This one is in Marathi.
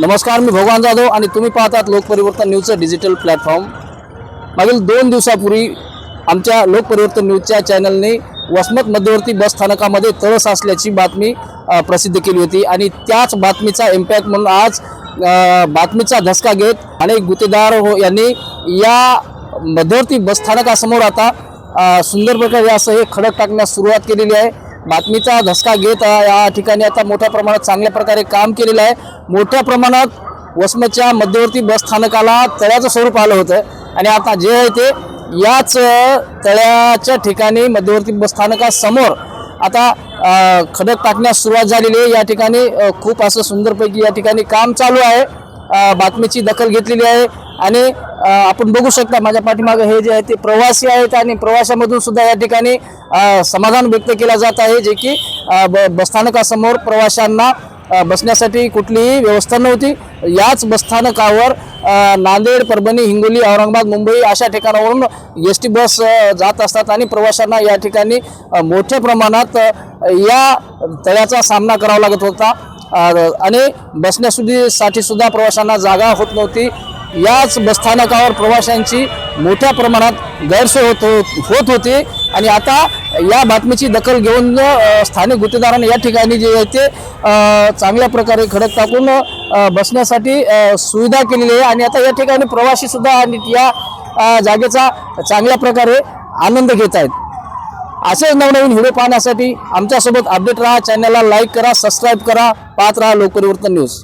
नमस्कार मी भगवान जाधव आणि तुम्ही पाहतात लोकपरिवर्तन न्यूजचं डिजिटल प्लॅटफॉर्म. मागील दोन दिवसापूर्वी आमच्या लोकपरिवर्तन न्यूजच्या चॅनलने वसमत मध्यवर्ती बस स्थानकामध्ये तळस असल्याची बातमी प्रसिद्ध केली होती आणि त्याच बातमीचा इम्पॅक्ट म्हणून आज बातमीचा धसका घेत अनेक गुतेदार हो यांनी या मध्यवर्ती बस स्थानकासमोर आता सुंदर प्रकारे असं हे खडक टाकण्यास सुरुवात केलेली आहे. बातमीचा धसका घेत या ठिकाणी आता मोठ्या प्रमाणात चांगल्या प्रकारे काम केलेलं आहे. मोठ्या प्रमाणात वसमतच्या मध्यवर्ती बस स्थानकाला तळ्याचं स्वरूप आलं होतं. आणि आता जे आहे ते याच तळ्याच्या ठिकाणी मध्यवर्ती बस स्थानकासमोर आता खडक टाकण्यास सुरुवात झालेली आहे. या ठिकाणी खूप असं सुंदरपैकी या ठिकाणी काम चालू आहे. बातमीची दखल घेतलेली आहे. आणि आपण बघू शकता माझ्या पाठीमागे हे जे आहे ते प्रवासी आहेत आणि प्रवाशामधून सुद्धा या ठिकाणी समाधान व्यक्त केला जात आहे जे की बसस्थानकासमोर प्रवाशांना बसण्यासाठी कुठलीही व्यवस्था नव्हती. याच बसस्थानकावर नांदेड परभणी हिंगोली औरंगाबाद मुंबई अशा ठिकाणावरून एस टी बस जात असतात आणि प्रवाशांना या ठिकाणी मोठ्या प्रमाणात या तळ्याचा सामना करावा लागत होता. आणि बसण्यासाठी सुद्धा प्रवाशांना जागा होत नव्हती. याच बसस्थानकावर प्रवाशांची मोठ्या प्रमाणात गैरसोय होत होत होती आणि आता या बातमीची दखल घेऊन स्थानिक गुत्तेदारांनी या ठिकाणी जे आहे ते चांगल्या प्रकारे खडक टाकून बसण्यासाठी सुविधा केलेली आहे. आणि आता या ठिकाणी प्रवासीसुद्धा आणि या जागेचा चांगल्या प्रकारे आनंद घेत आहेत. असेच नवनवीन व्हिडिओ पाहण्यासाठी आमच्यासोबत अपडेट राहा. चॅनलला लाईक करा सबस्क्राईब करा. पाहत राहा लोकपरिवर्तन न्यूज.